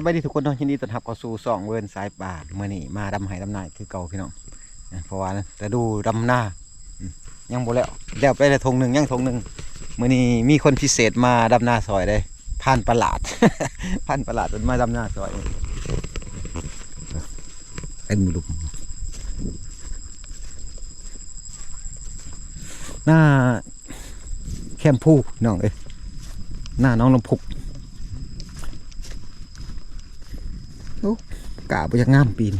สบายดีทุกคนเนาะยินดีต้อนรับเข้าสู่สองเวิร์นสายป่าเมื่อนี้มาดำไห้ดำนาคือเก่าพี่น้องเพราะว่าแต่ดูดำหน้ายังบ่แล้วแล้วไปแต่ทงหนึ่งยังทงหนึ่งเมื่อนี้มีคนพิเศษมาดำนาซอยเลยผ่านประหลาดผ่านประหลาดมันมาดำนาซอยเอ็นลุมหน้าแคมพูน้องเอ้ยหน้าน้องลำพุก กะบ่อยากงามปีน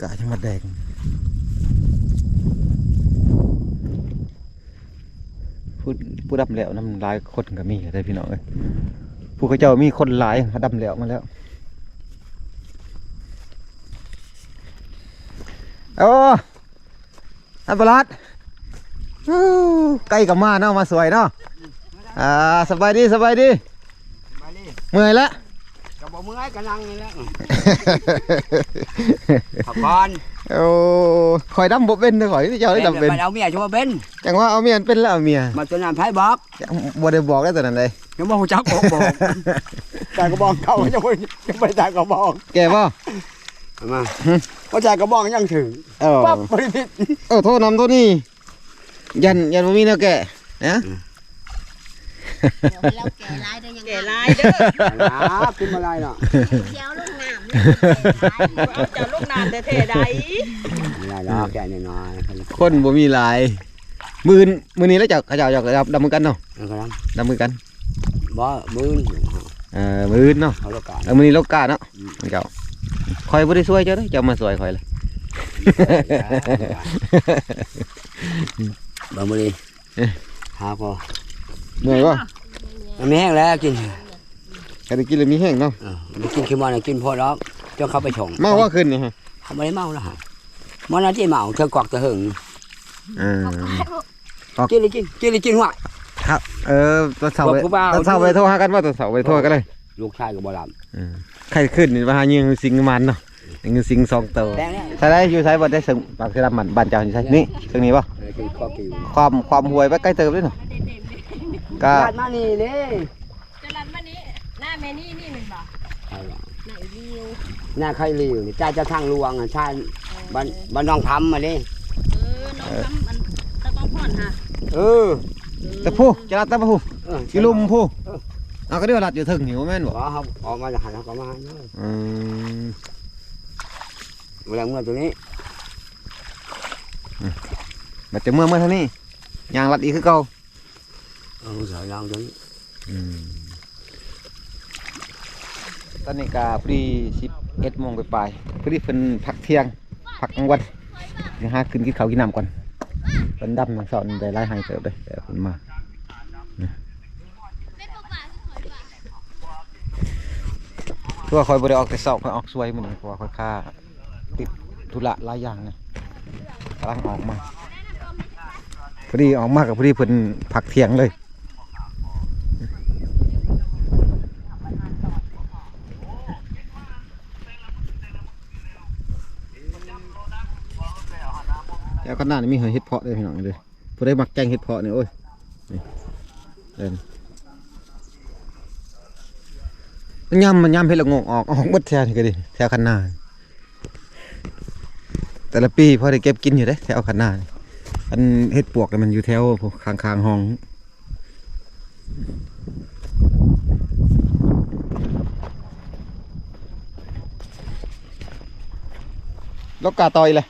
กะจะมาแดงผู้ผู้ดำแล้วน้ำลายคนก็มีได้พี่น้องเอ้ยผู้เขาเจ้ามีคนหลายดำแล้วมาแล้วโอ้อันประหลาดอู้ใกล้กับมาเนาะมาสวยเนาะ อ่าสบายดีสบายดีมาดิเมื่อยแล้วก็บอกมึงไอ้กำลังนี่แหละขับก่อนโอ้คอยดำบ่เป็นเด้อข่อยเจ้าได้ดำเป็นมาเอาเมียชัวเบนจังว่าเอาเมียเป็นแล้วเอาเมียมาตัวนั้นไพ่บอกบ่ได้บอกได้ตอนนั้นเลยยังบ่ฮู้จักบอกบอกแต่ก็บอกเขาจะไม่จะไม่ได้ก็บอก แกบ่มาเพราะใจก็บอกยังถึงเออปั๊บบริพิตเออโทษนำโทษนี่ยันยันบ่มีแนวแกนะ เดี๋ยวเราแก่ร้ายได้ยังไงแก่ลายเด้อนะขึ้นมาไรเนาะเดี๋ยวลูกน้ำเลยแก่ร้ายเอาจากลูกนานแต่เท่ใดไม่ได้เนาะแก่น้อยๆคนบ่มีหลายมือมือนี้แล้วเจ้าเขาเจ้าเจ้าดำดำมือกันเนาะเอาครับดำมือกันบ่มือเออมืออื่นเนาะเอาละกันเออมือนี้โลกาเนาะเจ้าคอยบ่ได้ช่วยเจ้าเด้อเจ้ามาช่วยคอยเลยบ่มือดีหาพอ เมื่อยบ่มันไม่แห้งแล้วกินแค่ได้กินแล้วมีแห้งเนาะเออไม่กินขี้มันกินพอแล้วจนเข้าไปชงเมาว่าขึ้นนี่ฮะเขาไม่ได้เมาแล้วฮะมันน่าจะเมาเธอกวักเธอหึงเออกินเลยกินกินเลยกินหัวครับ เออตอนเสาร์บอกไปกูเปล่าตอนเสาร์ไปโทรหากันว่าตอนเสาร์ไปโทรกันเลยลูกชายก็บ่หลับใครขึ้นนี่มาหายิงสิงมันเนาะยิงสิงสองตัวแดงเนี่ยใช่ได้อยู่ใช้บ่ได้สึงปากเสดำมันบ้านเจ้าอยู่ใช่นี่ตรงนี้ป่ะเออกินข้าวกินความความห่วยไปใกล้เติมด้วยเนาะ ก็ญาติมานี่เลยจะรันมานี้หน้าแม่นี่นี่มันบ่ไหนวิวหน้าใครรีวนี่ใจจะทางลวงอะชาติบ้านบ้านน้องทำมาดิเออน้องทำมันตะกองพ่อนฮะเออตะผู้จะรัดตะผู้เออกิลุมผู้เอาก็เดี๋ยวรัดอยู่ถึงหิวแม่นบ่บอกเขาออกมาจากหันเขาก็มาเนอะอืมเวลาเมื่อตัวนี้บัดจะเมื่อเมื่อเท่านี้ยางรัดอีกคือเก่า เออสายยางตัวนี้ตอนนี้ก็พอดี11โมงไปปลายๆพอดีเพิ่นพักเที่ยงพักกลางวันเดี๋ยวหาขึ้นกินข้าวกินน้ำก่อนเพิ่นดำน้ำสอนได้หลายให้เติบเลยแต่เพิ่นมาคือว่าคอยบริออกแต่เสาคอยออกสวยมันเพราะว่าคอยค่าติดธุระหลายอย่างไงกำลังออกมาพอดีออกมากับพอดีเพิ่นผักเถียงเลย แล้วก็หน้านี่มีหอเห็ดเพาะด้วยพี่น้องเลยผู้ได้มักแกงเห็ดเพาะเนี่ยโอ้ยนี่เดินมันย่ำมันย่ำเพชรละงออกออกหมดแถวนี่ก็ดิแถวคันนาแต่ละปีพอได้เก็บกินอยู่เด้แถวคันนานี่อันเฮ็ดปวกเนี่ยมันอยู่แถวพวกข้างห้องแลกกาต่อยเลย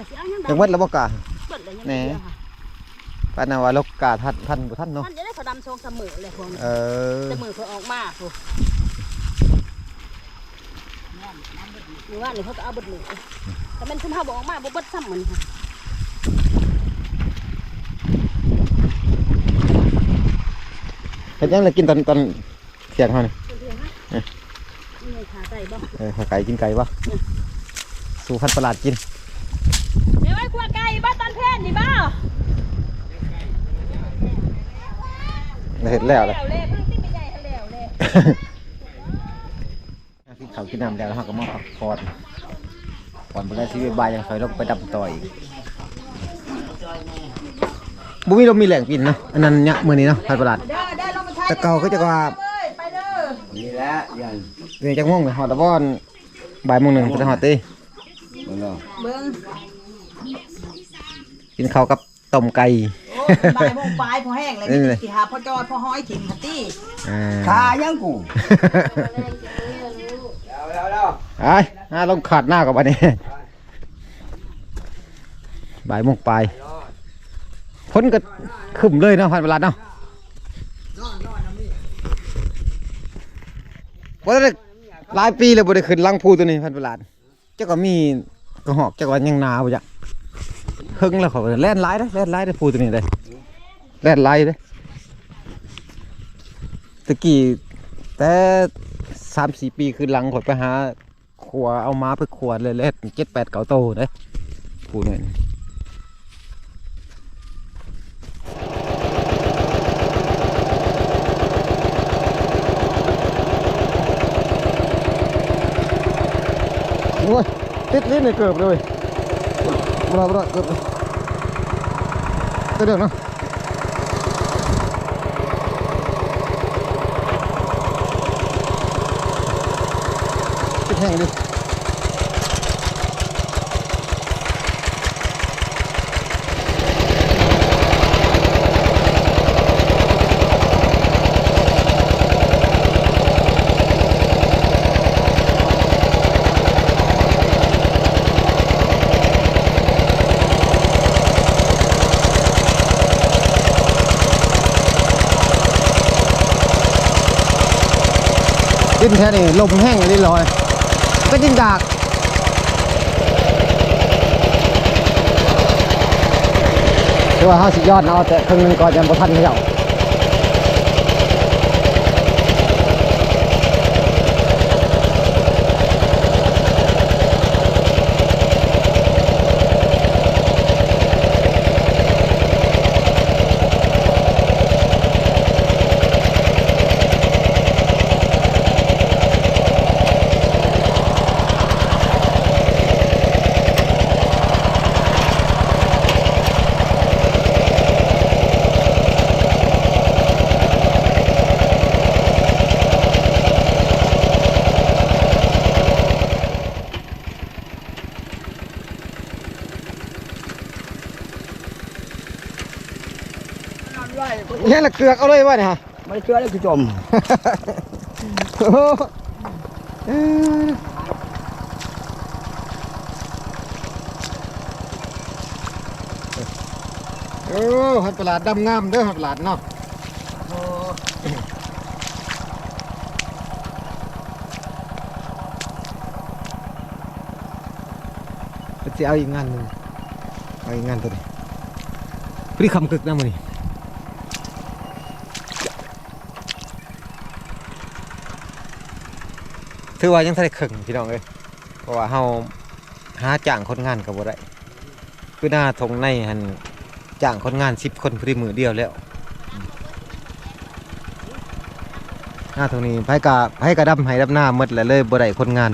ยังจังหวัดละบ่กาเปิดเลยยังแหน่เดียวค่ะปานนาว่าลกกาทันทันบ่ทันเนาะมันจะได้เขาดำทรงเสมอเลยพวกนี้เออเสมอเขาออกมาพวกหรือว่านี่เขาก็เอาบดหนูแต่มันขึ้นเขาบอกออกมาบ่บดซ้ำเหมือนค่ะเฮ็ดยังเลยกินตอนตอนเที่ยงเฮานี่เพื่อนๆฮะนี่ไงขาไก่บ่เออไก่กินไก่ปะสู่พันธุ์ประหลาดกิน เดี๋ยวไอ้ขวไก่บ้าตันแพนนี่บ้า เห็ดแล้วเลยเล่เพิ่งติดไปใหญ่แล้วเลยกินข้าวกินน้ำแล้วเราก็มาพักผ่อนก่อนไปได้ชีวิตบายยังคอยลงไปดับต่ออีกบุมีลมมีแหล่งปินเนาะอันนั้นเนี่ยมือนี้เนาะพันประหลาดแต่เก่าก็จะว่านี่แหละยันเรียนจากโม่วงเลยหอดตะบอนบ่ายโมงหนึ่งจะหอดตีบ่เนาะเบิ่งกินข้าวกับต้มไก่โอ้ย บายโมงปลายพอแห้งเลยนี่มีเลยสิหาพ่อจอยพ่อห้อยถิ่มหัตตี้อ่าขายังกูไอ้หน้าลงขาดหน้ากับอันนี้บ่ายโมงปลายพ้นก็ขึ้นเลยเนาะพันประหลาดเนาะว่าแต่หลายปีเลยบ่ได้ขึ้นลังพูตัวนี้พันประหลาดเจ้าก็มีกระหอกเจ้าก็ยังหนาวจ้ะ เพิ่งแล้วเขาแล่นไล่ได้อแล่นไล่ได้อพูตัวนี้เลยแล่นไล่ได้อตะกี้แต่สามสี่ปีคือหลังขอยไปหาขวเอาม้าไปขวดเลยเล่นเจ็ดแปดเก่าโตเด้อพูดหน่อยโอ้ยติดลิ้นเลยเกือบเลยบลาบลาเกือบเลย เดี๋ยวเนาะติดแห้งดิดิ้นแค่นี้ลมแห้งเลยลอย ก็จินดากคือว่าห้าสิบยอดเนาะแต่ครึ่งนึงก่อนยังบ่ทันเขา เจ้าเนี่ยละเกลือกเอาเลยวะเนี่ยฮะไม่เชื่อเลยคือจมโอ้โหเอ้ยโอ้หัดตลาดดำงามเด้อหัดตลาดเนาะจะเอาอีกงานหนึ่งเอาอีกงานตัวนี้พอดีคำกึกนะมันนี่ ถือว่ายังทันได้ครึ่งพี่น้องเอ้ยเพราะว่าเฮาหาจ้างคนงานก็บ่ได้คือหน้าทงในหันจ้างคนงาน10คนพอดีมือเดียวแล้วหน้าทงนี้ไผกะไผกะดำให้ดำหน้าหมดแล้วเลยบ่ได้คนงาน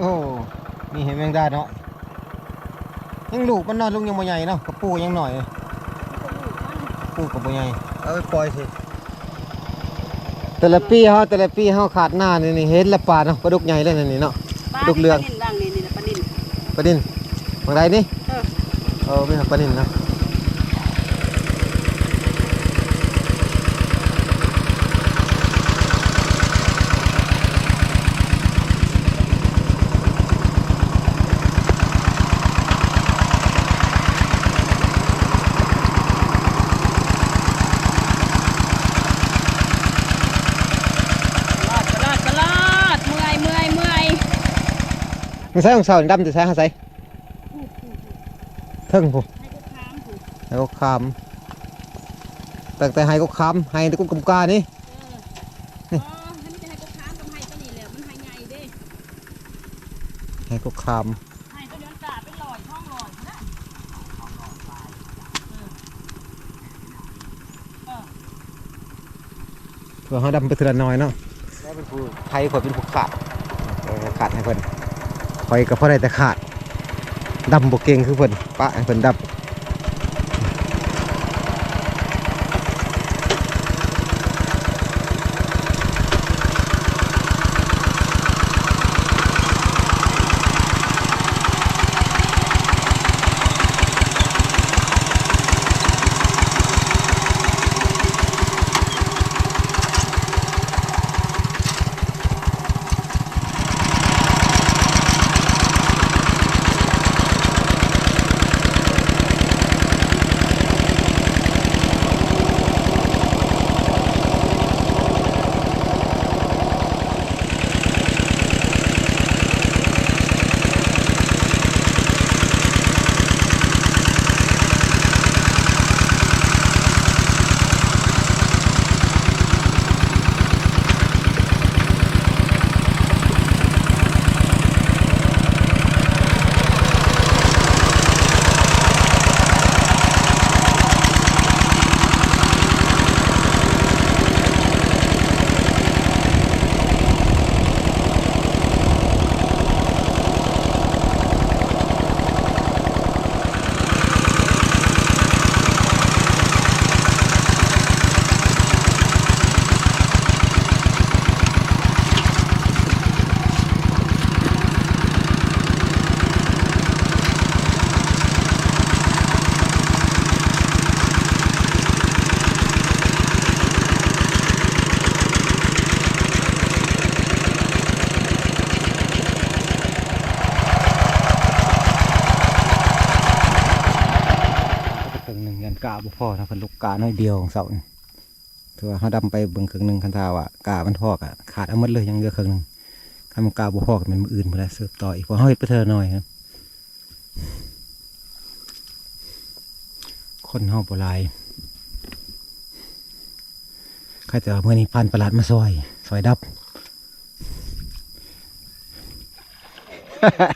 โอ้นี่เห็นแมงดาเนาะยังลูกมันนอนลุงยังบ่ใหญ่เนาะกระปูยังหน่อยปูกับบ่ใหญ่ เอาไปปล่อยสิแต่ละปีเฮาแต่ละปีเฮาขาดหน้านี่นี่เห็นละปลาเนาะปลาดุกใหญ่เลยนั่นนี่เนาะ ลูกเรือง ปลานินบ้างนี่นี่นะปลานินปลานินบางใดนี่เออ เออมีครับปลานินเนาะตลาดตลาดเมื่อยเมื่อยเมื่อย มันใส่ของเสาดำจะใส่หาใส่เทิงผู้ให้ก็ค้างผูให้ก็คามตั้งแต่ให้ก็คามให้ตะกุมกำกานี่อ๋อให้มันจะให้ก็ค้างกับให้ก็นี่แหละมันให้ใหญ่เด้ให้ก็คามให้ก็เดือนกาเป็นลอยท้องลอยนะเพื่อเฮาดำไปเทื่อละน้อยเนาะแล้วเป็นผู้ไทยข่อยเป็นผู้ขาดเออขาดให้เพิ่น คอยก็พอได้แต่ขาดดำบกเก่งคือเพิ่นปะเพิ่นดำ บ่พอนะเพิ่นลูกกาน้อยเดียวของเสาถือว่าเขาดำไปเบิ่งครึ่งหนึ่งคันทาว่ากามันพอกอะขาดเอาหมดเลยยังเหลือครึ่งหนึ่งคันมันกาบ่พอกมันมืออื่นบ่ได้เสิร์ฟต่ออีกพราะเฮาเฮ็ดไปเท่าน้อยครับคนเฮาบ่หลายใครแต่ว่ามื้อนี้พันประหลาดมาซอยซอยดับ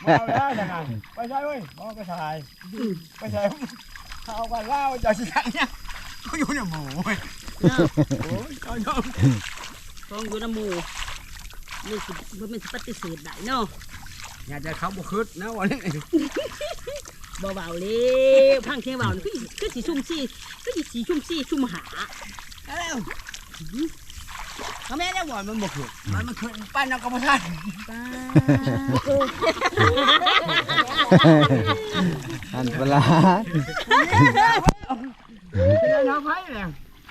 มาแล้วจังไงไปใช่เว้ยมองไปใช่ไปใช่ เอาไปเล่าจะสิทันเนี่ยเขาอยู่ในหมู่เว้ยโอ้ยเอาเนาะฟองอยู่น้ำหมูนี่สิบ่แม่นสิปฏิเสธได้เนาะอยากจะเขาบุคืดนะวันนี้บ่เบาเลยพังเทียงเบานี่คือคือสิชุ่มซี่คือสิสีชุ่มซี่ชุ่มหาแล้ว เขาแม่ได้บ่อยมันบุคืดมันมันคืดปั้นเอากรรมฐานพันประหลาดเป็นน้องไผ่เลย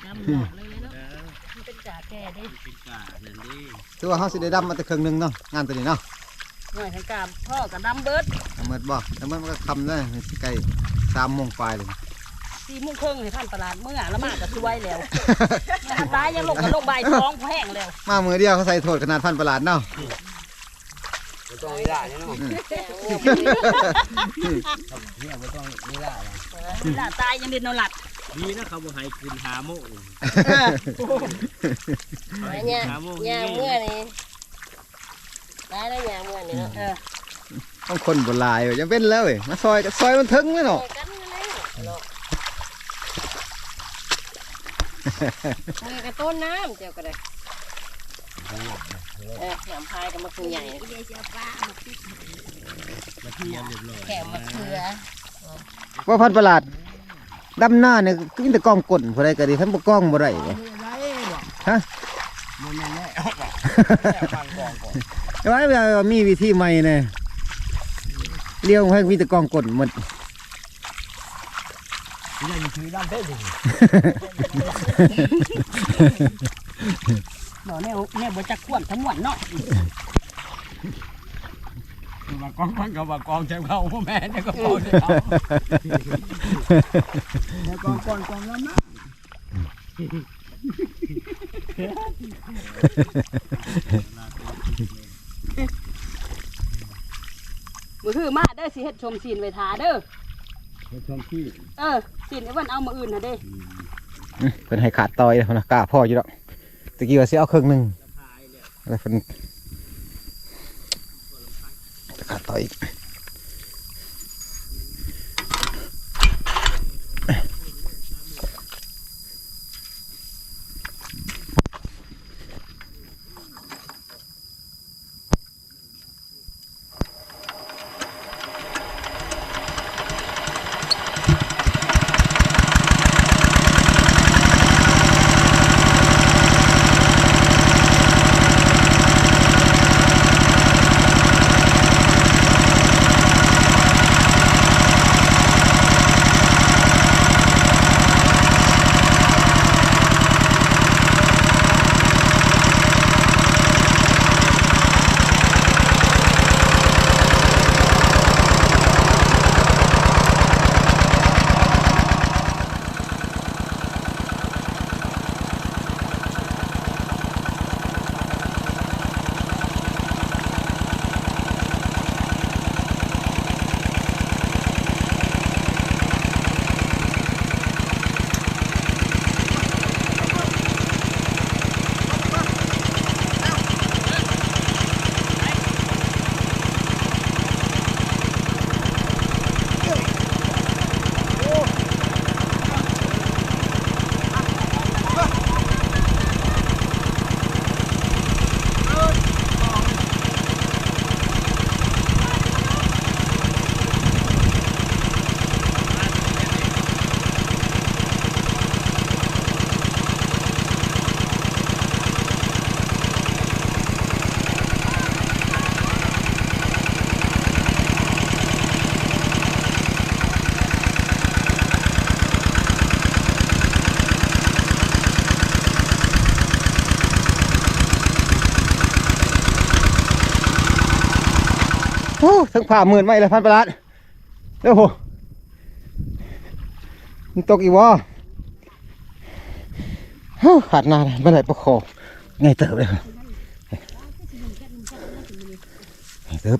จำบอกเลยเนาะมันเป็นจ่าแก่เด้ถือว่าเฮาสิได้ดำมาแต่ครึ่งหนึงเนาะงานตัวนี้เนาะหน่อยทางการพ่อกับดำเบิดเอาหมดบ่แต่มันก็คำได้สิใกล้3โมงปลายเลย สี่โมงครึ่งให้ท่านตลาดเมื่อละมากก็ช่วยแล้วยังตายยังลงกับลงใบายท้องแห้งแล้วมามือเดียวเขาใส่โทษขนาดพันประหลาดเนาะต้องมีได้เนาะหลาตายยังเด็นนอนหลัดดีนะเขาบอกให้คืนหาโมงเนี่ยหาโมงยางเมื่อนี่ได้แล้วยางเมื่อนี่เนาะเออต้องคนโบราณเว้ยยังเป็นแล้วเว้ยมาซอยกับซอยมันถึงเลยเนาะ กันเลยเนาะมือกระต้นน้ำเจ้าก็ได้เออแขมพายกับมะเขือใหญ่แขมมะเขือว่าพันประหลาดดำหน้าเนี่ยก็มีแต่กล้องกลนผู้ใดก็ดีท่านบ่กล้องบ่ได้เว้ยฮะมันแน่แน่เอาบอกฟังก่อนก่อนแต่ว่าเวลามีวิธีใหม่เนี่ยเลี้ยวให้มีแต่กล้องกลนหมดนี่ ยังถือด้าเต้นอยู่หน่อแนวแนวบ่จักขวมทั้งหมดเนาะมากองมันกับว่ากองเจ้าเขาพ่อแม่เนี่ยก็กองเจ้าเขาแล้วกองก่อนกองแล้วนะมือถือมาเด้อสิเฮ็ดชมซีนไว้ทาเด้อ ชมที่เออซีนไอ้วันเอามาอื่นน่ะเด้เพิ่นให้ขาดต่อยนะกล้าพ่ออยู่ดอกตะกี้ว่าสิเอาครึ่งหนึงแล้วเพิ่นขาดต่อย อีกอ้ทั้งผ่าหมื่นไม่เลยพันประหลาดเร็วโหมันตกอีวะโอ้ขาดนาเลยไม่ได้ประคองไงเติบเลยไงเติบ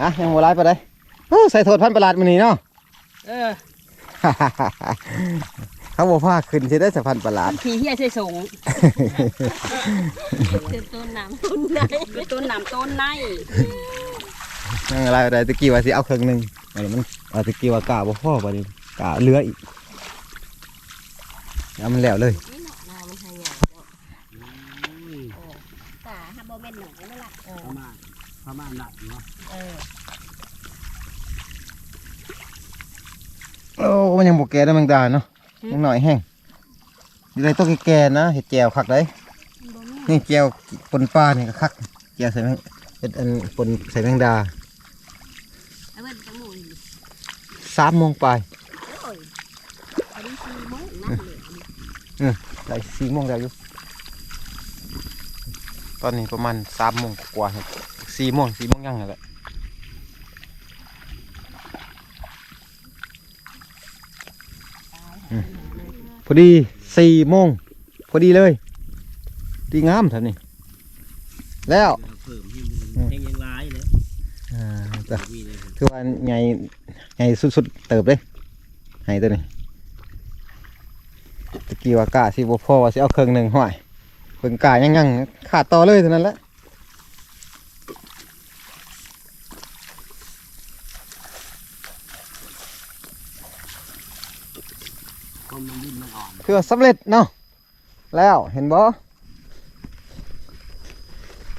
อะยังโมไลไปเลยโอ้ใส่โทษพันประหลาดมันนี่เนาะเออเขาบอกว่าขึ้นใช่ได้สะพันประหลาดขี้เหี้ยใส่สงคือต้นน้ำต้นไหนเป็นต้นน้ำต้นในนั่งอะไรอะไรตะกี้ว่าสิเอาเครื่องหนึ่งอันนี้มันเอาตะกี้ว่ากาบ่พ่อบ่นี้กาเหลืออีกเอามันแล้วเลยนี่เนาะนามันหายากเนาะตาฮับโบเมนหน่อยนั่นแหละ ประมาณประมาณนั้นเนาะโอ้มันยังบ่แก่ได้แมงดาเนาะยังหน่อยแห้งอยู่ในต้องแก่ๆนะเห็ดแจวคักได้นี่แจวปนปลานี่ก็คักแจวใส่แมงเห็ดอันปนใส่แมงดาเอาเว้นจังหมูนี่สามโมงปลายโอ้ยอันนี้คือโมงนั่งเลยได้สี่โมงแล้วอยู่ตอนนี้ประมาณสามโมงกว่าครับ สี่โมงสี่โมงยังนั่นแหละพอดีสี่โมงพอดีเลยดีงามท่านนี่แล้วเพิ่มให้มันแห้งยังร้ายเลยอ่าแต่มีเลยคือว่าใหญ่ใหญ่สุดๆเติบเลยให้ตัวนี้ตะกี้ว่ากะสิบ่พอว่าสิเอาเครื่องหนึ่งห้อยเพิ่งกะยังยังๆขาดต่อเลยเท่านั้นแหละ ก็มันดิ้นมันอ่อน คือว่าสำเร็จเนาะแล้วเห็นบ่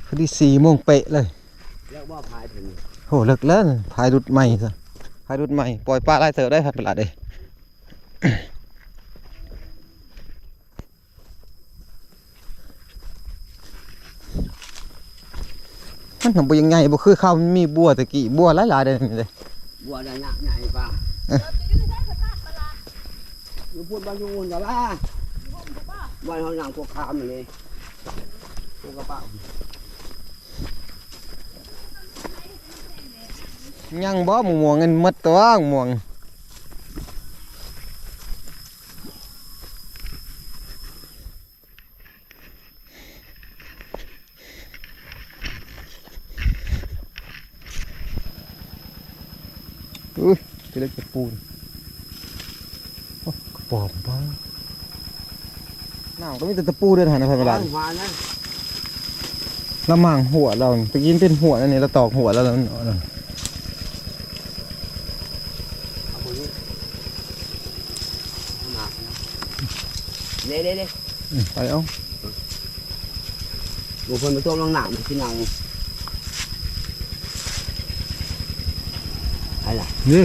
พอดีสี่โมงเป๊ะเลยแล้วว่าพายถึงโหเลิกแล้วพายรุดใหม่ซะพายรุดใหม่ปล่อยปลาไล่เสือได้พัดประหลาดเลยมันทำบุยังไงบ่คือข้าวมันมีบัวตะกี้บัวหลายๆเด้นี่เลยบัวได้หนักใหญ่ป่ะ อยู่พูดบางยูนแต่ว่าวันเขาหนังพวกคามอย่างนี้พวกกระเป๋ายังบ่หมูม่วงเงินหมดตัวหมูม่วงอุ้ยจะเล็กจะปูนโอ้กระ ป๋อมบ้าน้ำก็มีแต่ตะปูเดินหาในพันเวลาหัวนะละมังหัวเราตะกี้เป็นหัวนั่นนี่เราตอกหัวแล้วเราเอานั่นเอาคนนี้หนักนะเด้เด้เด้อืมไปเอาบุคคลมาต้มลงหนังที่หนังอะไรล่ะนี่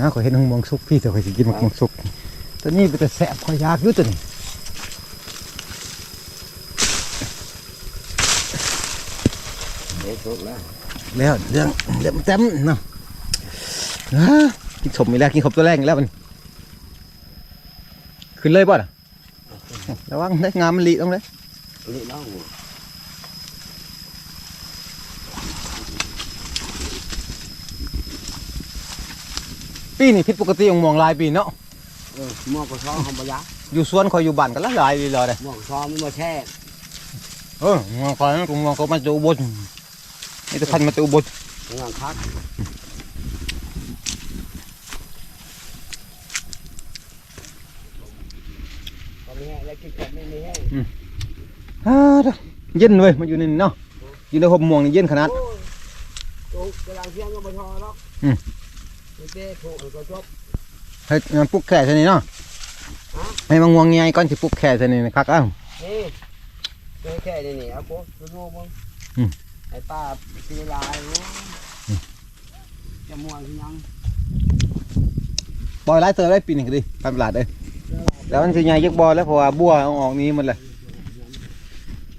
อ่าขอยเห็นหงมองสุกพี่แต่ขอยสิกินหมองสุกตัวนี้เป็นแต่แสบขอยอยากอยู่ตัวนี้เด็กสุดแล้วแล้วเรื่องเรื่องเต็มเนาะอ่ากินสมอีกแล้วกินขบตัวแรกอีกแล้วมันขึ้นเลยป่ะน่ะระวังได้งามมันลีต้องเลยนี่น้อง ปีนี่ผิดปกติของหมองลายปีเนาะเออหมอกกระซ้อมบะยะอยู่สวนคอยอยู่บ้านกันละลายเลยเลยหมอกซ้อมมันมาแช่เออหมองคอยกูมองเขามาจูบนนี่จะพันมาจูบนงานพักตอนนี้แล้วกินกับไม่มีให้อ่าเด้อเย็นเว้ยมาอยู่นี่เนาะอยู่ในห่มม่วงนี่เย็นขนาดโอ้กำลังเที่ยงก็มาทอแล้วอืมไม่ เจ๊ถูกก็จบให้มันปลุกแข่ใช่นี่เนาะให้มันง่วงไงก่อนสิปลุกแข่ใช่นี่นะครับอ้าวนี่เจ๊แค่นี้นี่เอาปุ๊บดูดูมึงอืมไอ้ป้าตีลายเนาะจะม่วงคือยังปล่อยไล่เติมได้ปีหนึงก็ดิไปตลาดเลยแล้วมันสิใหญ่ยักบ่แล้วเพราะว่าบัวเอาออกนี้มันเลย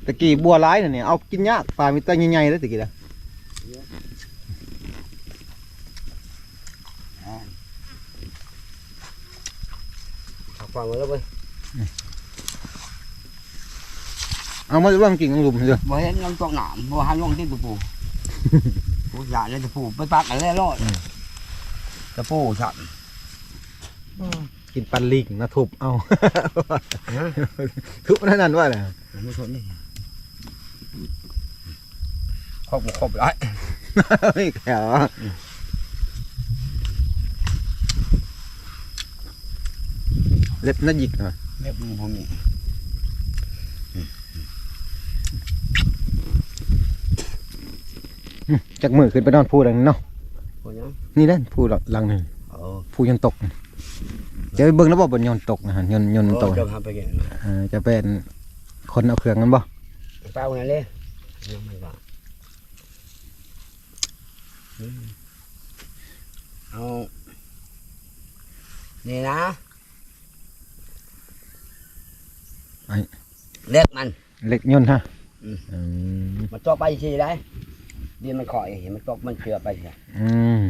ตะกี้บัวร้ายน่ะเนี่ยเอากินยากปลามีตัวใหญ่ๆเลยตะกี้นะ ขับ ฟังมาแล้วเว้ยเอามาเรื่องกิ่งหลุมเถอะบ่เห็นยังตกหนามบ่หันลงที่ตะปูปูใหญ่เลยตะปูไปปักกันแล้วรอดตะปูฉันกินปันลิงนะทุบเอาทุบนั่นนั่นว่าน่ะไม่ทนนี่ครบบ่ครอบไรไม่แข็ง เล็บน่าหยิกหน่อยเล็บมึงผมนี่จากมือขึ้นไปนอนพูดังนั้นเนาะคนยังนี่แหละพูหลังหนึ่งเออพูยนต์ตกจะไปเบิ่งแล้วบ่บนยนต์ตกนะฮะยนต์ยนต์มันตกจะทำไปเก่งเอ่อจะเป็นคนเอาเครื่องกันบ่เป้าไงเลยยังไม่ว่าเอานี่นะ เล็กมัน เล็กยนต์ฮะอืม อืมมันตกไปทีได้ดินมันขอยเห็นมันตกมันเชื่อไปทีอืม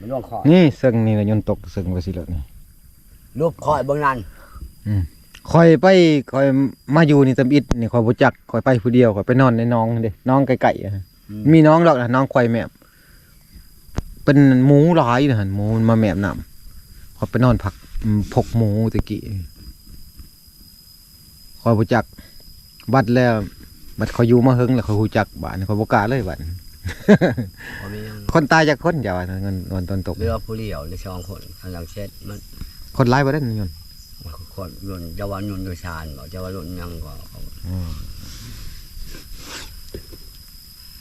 มันร่วงขอยนี่ซึ่งนี่แหละยนต์ตกซึ่งไปสิแล้วนี่รูปขอยเบื้องนั้นคอยไปคอยมาอยู่นี่ตำอิดนี่คอยบ่จักคอยไปผู้เดียวคอยไปนอนในน้องเด้น้องไกลๆอะฮะมีน้องดอกนะน้องควายแมบเป็นหมูหลายนะฮะหมูมันมาแมบนํคอยไปนอนพักอืมพกหมูตะกี้ คอยบ่จักบัดแล้ว บัดคอยอยู่มาเฮิงแล้วคอยฮู้จักบ้านคอยบ่กล้าเลยบัดผมมียังคนตายจากคนอย่าว่าเงินวันตอนตก เรือผู้เลี้ยวในช่องคนทางหลังเช็ดมันคนร้ายบ่ได้เงินคนยนต์จะว่ายุนโดยชาญบอกจะว่ายุนยังก็เขา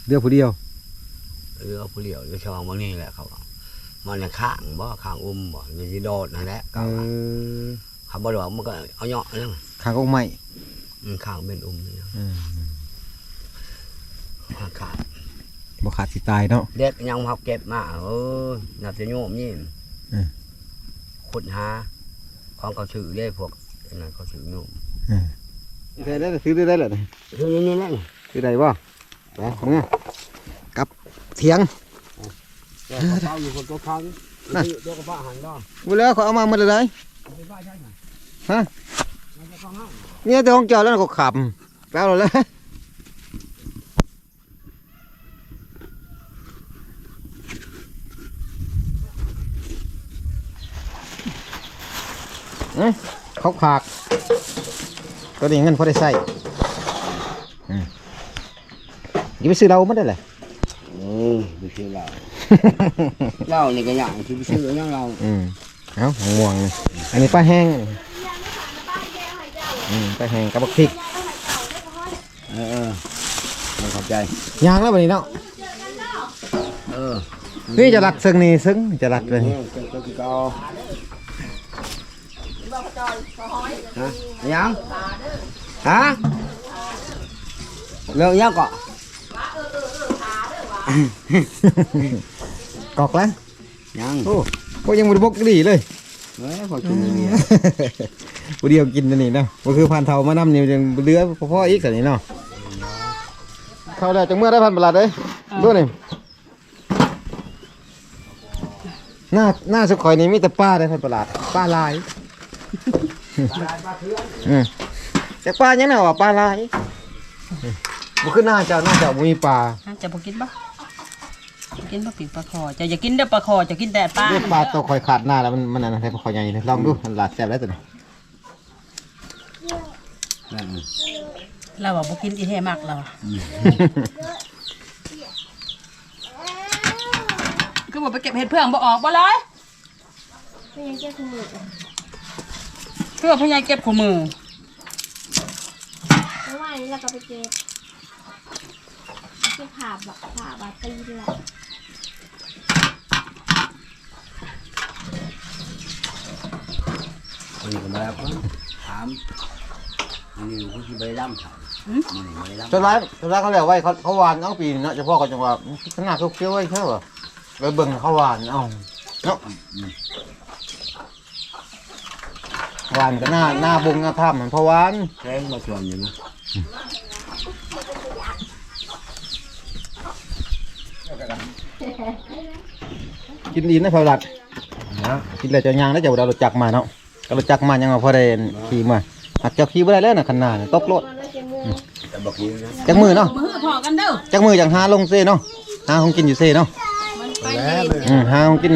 เดียวผู้เดียวเรือผู้เลี้ยวในช่องบางนี่แหละเขาว่ามันน่ะข้างบ่ข้างอุ้มบ่มันสิโดดนั่นแหละเออเขาบ่ได้ว่ามันก็เอาเหาะนั่น ข้างองค์ใหม่อืมข้างเป็นอุ้มนี่อืมข้างขาดบ่ขาดสิตายเนาะ เด็กยังพับเก็บมาเออนับจะโยมนี่อืม ขุดหาของเขาถือได้พวกนั่นเขาถือโยมได้ได้ซื้อได้ได้เลยถือนี่นี่แหละซื้อได้บ่ไปเนี่ยกับเถียง เดี๋ยวเขาเฝ้าอยู่คนตัวพังเดี๋ยวก็ฟ้าหันรอบ่แล้วเขาเอามาหมดเลยได้ไปบ้านใช่ไหมฮะ เนี่ยแต่ของเจ้าแล้วก็ขับแป๊บเลยเอ้ยเขาขากก็ได้เงินพอได้ใส่อืมอย่าไปซื้อเราไม่ได้เลยเออไปซื้อเหล้าเหล้านี่ก็อย่างที่ไปซื้ออย่างเราอืมเอาห่วงนี่อันนี้ปลาแห้ง อืมปลาแห้งกับบักพริกเออเออไม่เข้าใจยางแล้ววันนี้เนาะเออนี่จะรักซึ่งนี่ซึ่งจะรักเลยเออเจ้าเจ้าคือเก่าฮะยังฮะเรื่องยังก็กอกแล้วยังโอ้พวกยังบริบกดีเลยเฮ้ยพอกินอย่างเงี้ย ผู้เดียวกินอันนี่เนาะก็คือพันเทามานำนี่ยังเรือพ่อๆอีกสันนี่เนาะเข้าแล้วจังเมื่อได้พันประหลาดเลยดูนี่หน้าหน้าสุขอยนี่มีแต่ป้าได้พันประหลาดป้าลายอืมจากป้ายังไงวะป้าลายบุขึ้นหน้าเจ้าหน้าเจ้าบ่มีปลาจะบ่กินบ่กินบ่ปีกปลาคอจะอย่ากินเด้อปลาคอจะกินแต่ปลาเรียกปลาตัวคอยขาดหน้าแล้วมันมันอันนั้นให้คอยใหญ่เลยลองดูมันหลาดแซ่บแล้วตัวนี้ นั่นเราว่าบ่กินอีแท้มากเราอะคือบ่ไปเก็บเห็ดเพื่องบ่ออกบ่เลยไม่ยังเจ้าคุณหนูเพื่อพยายเก็บของมือเพราะว่าอันนี้เราก็ไปเก็บเก็บผ่าแบบผ่าบาตีเลยคนนี้ก็มาแล้วถามอั นนี้เขาที่ไปร่ำถามมันนี่ไปร่ำจนร้ายจนร้ายเขาเรียกไว้เขาเขาวานเอาปีนเนาะเฉพาะเขาจังหวะขนาดเขาเคี้ยวไว้เท่าไหร่ไปเบิ่งข้าวหวานเอาเนาะหวานก็หน้าหน้าบงหน้าถ้ำมันเพราะหวานแข้งมาชวนอยู่นะกินดีนะพาวรัดนะกินแล้วจะยางแล้วจะเอารถจักรมาเนาะเอารถจักรมายังมาพอได้ขี่มา หักเจ้าขี่บ่ได้แล้วนะคันหน้าน่ะตกรถแต่บอกนี้นะจักมือเนาะมือพอกันเด้อจักมือจังหาลงเซ่เนาะหาของกินอยู่เซ่เนาะแล้วเลยอืมหาของกิน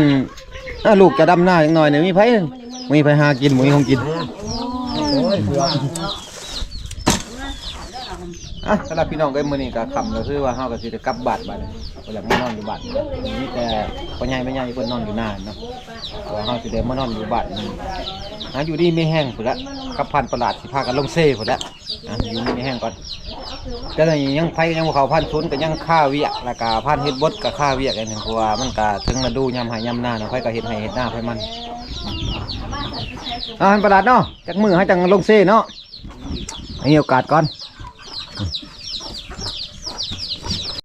อะลูกจะดำหน้าจังหน่อยเนี่ยมีไผมีไผหากินบ่มีของกิน โอ้ยเพื่อน อะสำหรับพี่น้องเอ้ยมื้อนี้ก็ค่ำก็คือว่าเฮาก็สิได้กลับบ้านบัดนี้บ่อยากมานอนอยู่บ้านมีแต่พ่อใหญ่แม่ใหญ่เพิ่นนอนอยู่หน้าเนาะเพราะว่าเฮาสิได้มานอนอยู่บ้านนี่หาอยู่ดีไม่แห้งพุ่นละกับพันประหลาดสิพากันลงเซ่พุ่นละอะอยู่ดีไม่แห้งก่อนแต่ตอนนี้ยังไผยังบ่เข้าพันชุนก็ยังค่าเวียกแล้วก็พันเฮ็ดบดก็ค่าเวียกอันนึงเพราะว่ามันก็ถึงฤดูยามหายามหน้าเนาะไผก็เฮ็ดให้เฮ็ดหน้าไผมันอะพันประหลาดเนาะจักมือให้จังลงเซ่เนาะให้โอกาสก่อน Thank you.